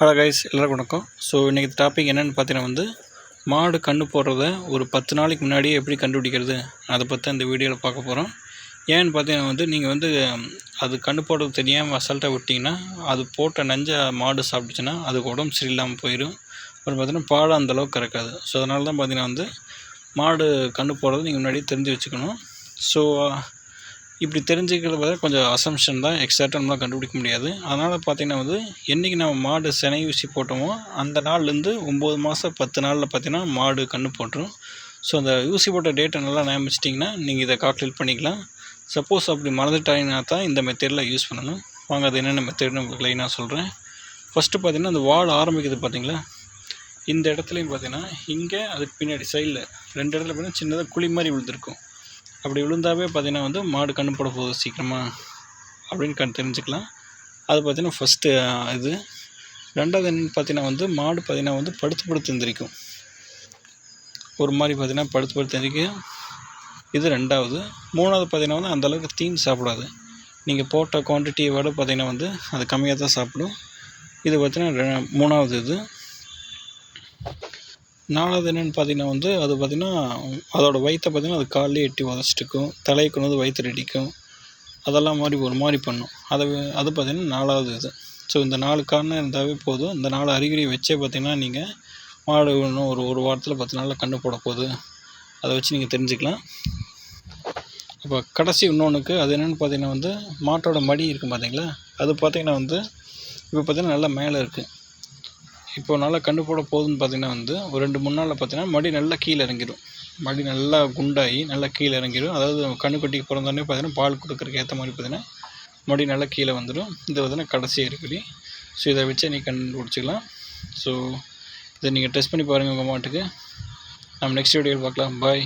Hello guys எல்லாருக்கும் வணக்கம். So இன்றைக்கி டாபிக் என்னென்னு பார்த்தீங்கன்னா வந்து மாடு கன்று போடுறத ஒரு பத்து நாளைக்கு முன்னாடியே எப்படி கண்டுபிடிக்கிறது? அதை பற்றி அந்த வீடியோவில் பார்க்க போகிறோம் ஏன்னு பார்த்தீங்கன்னா வந்து நீங்கள் வந்து அது கன்று போடுறது தெரியாமல் அசால்ட்டாக விட்டிங்கன்னா அது போட்ட நஞ்ச மாடு சாப்பிட்டுச்சுன்னா அதுக்கு உடம்பு சரியில்லாமல் போயிடும் அப்புறம் பார்த்தீங்கன்னா பால் அந்தளவுக்கு கறக்காது. ஸோ அதனால தான் பார்த்தீங்கன்னா வந்து மாடு கன்று போடுறது நீங்கள் முன்னாடியே தெரிஞ்சு வச்சுக்கணும். ஸோ இப்படி தெரிஞ்சுக்கிறது கொஞ்சம் அசம்ஷன் தான் எக்ஸாக்டாக நம்மளால் கண்டுபிடிக்க முடியாது. அதனால் பார்த்தீங்கன்னா வந்து என்றைக்கு நம்ம மாடு சினை ஊசி போட்டோமோ அந்த நாள்லேருந்து ஒம்பது மாதம் பத்து நாளில் பார்த்தீங்கன்னா மாடு கன்று போட்டுரும். ஸோ அந்த ஊசி போட்ட டேட்டை நல்லா நியமிச்சிட்டிங்கன்னா நீங்கள் இதை கால்குலேட் பண்ணிக்கலாம். சப்போஸ் அப்படி மறந்துட்டாங்கன்னா தான் இந்த மெத்தேடில் யூஸ் பண்ணணும். வாங்க அது என்னென்ன மெத்தேட்னு உங்களுக்கு லைனாக சொல்கிறேன் ஃபஸ்ட்டு பார்த்தீங்கன்னா அந்த வால் ஆரம்பிக்குது பார்த்தீங்களா இந்த இடத்துலையும் பார்த்தீங்கன்னா இங்கே அதுக்கு பின்னாடி சைடில் ரெண்டு இடத்துல பார்த்தீங்கன்னா சின்னதாக குழி மாதிரி விழுந்திருக்கும். அப்படி விழுந்தாவே பார்த்தீங்கன்னா வந்து மாடு கன்று போட போகுது சீக்கிரமாக அப்படின்னு கண் தெரிஞ்சுக்கலாம். அது பார்த்தீங்கன்னா ஃபஸ்ட்டு இது. ரெண்டாவது என்னென்னு பார்த்தீங்கன்னா வந்து மாடு பார்த்தீங்கன்னா வந்து படுத்து படுத்து எந்திரிக்கும். ஒரு மாதிரி பார்த்தீங்கன்னா படுத்து படுத்து எந்திரிக்கும் இது ரெண்டாவது. மூணாவது பார்த்தீங்கன்னா வந்து அந்தளவுக்கு தீன் சாப்பிடாது. நீங்கள் போட்ட குவான்டிட்டியை விட பார்த்தீங்கன்னா வந்து அது கம்மியாக தான் சாப்பிடும். இது பார்த்திங்கன்னா மூணாவது இது. நாலாவது என்னென்னு பார்த்தீங்கன்னா வந்து அது பார்த்தீங்கன்னா அதோடய வயிற்றை பார்த்தீங்கன்னா அது காலையே எட்டி உதச்சிட்டுக்கும் தலையை கொண்டு வந்து வயிற்று அடிக்கும் அதெல்லாம் மாதிரி ஒரு மாதிரி பண்ணும். அதை அது பார்த்திங்கன்னா நாலாவது இது. ஸோ இந்த நாலு காரணம் இருந்தாவே போதும். இந்த நாலு அறிகுறி வச்சே பார்த்திங்கன்னா நீங்கள் மாடு இன்னும் ஒரு ஒரு வாரத்தில் பத்து நாளில் கன்று போட போகுது. அதை வச்சு நீங்கள் தெரிஞ்சுக்கலாம். இப்போ கடைசி இன்னொன்றுக்கு அது என்னென்னு பார்த்தீங்கன்னா வந்து மாட்டோட மடி இருக்கும் பார்த்தீங்களா? அது பார்த்திங்கன்னா வந்து இப்போ பார்த்திங்கன்னா நல்லா மேலே இருக்குது இப்போ நல்லா கண்டு போட போகுதுன்னு பார்த்தீங்கன்னா வந்து ஒரு ரெண்டு மூணு நாளில் பார்த்தீங்கன்னா மடி நல்லா கீழே இறங்கிடும் மடி நல்லா குண்டாகி நல்லா கீழே இறங்கிடும் அதாவது கண்ணுக்குட்டிக்கு பிறந்தோடனே பார்த்தீங்கன்னா பால் கொடுக்குறக்கு ஏற்ற மாதிரி பார்த்தீங்கன்னா மடி நல்லா கீழே வந்துடும் இது பார்த்தீங்கன்னா கடைசி இருக்குது. ஸோ இதை வச்சு நீ கண்டுபிடிச்சிக்கலாம். ஸோ இதை நீங்கள் டெஸ்ட் பண்ணி பாருங்கள் உங்கள் மாட்டுக்கு. நம்ம நெக்ஸ்ட் வீடியோவில் பார்க்கலாம். பாய்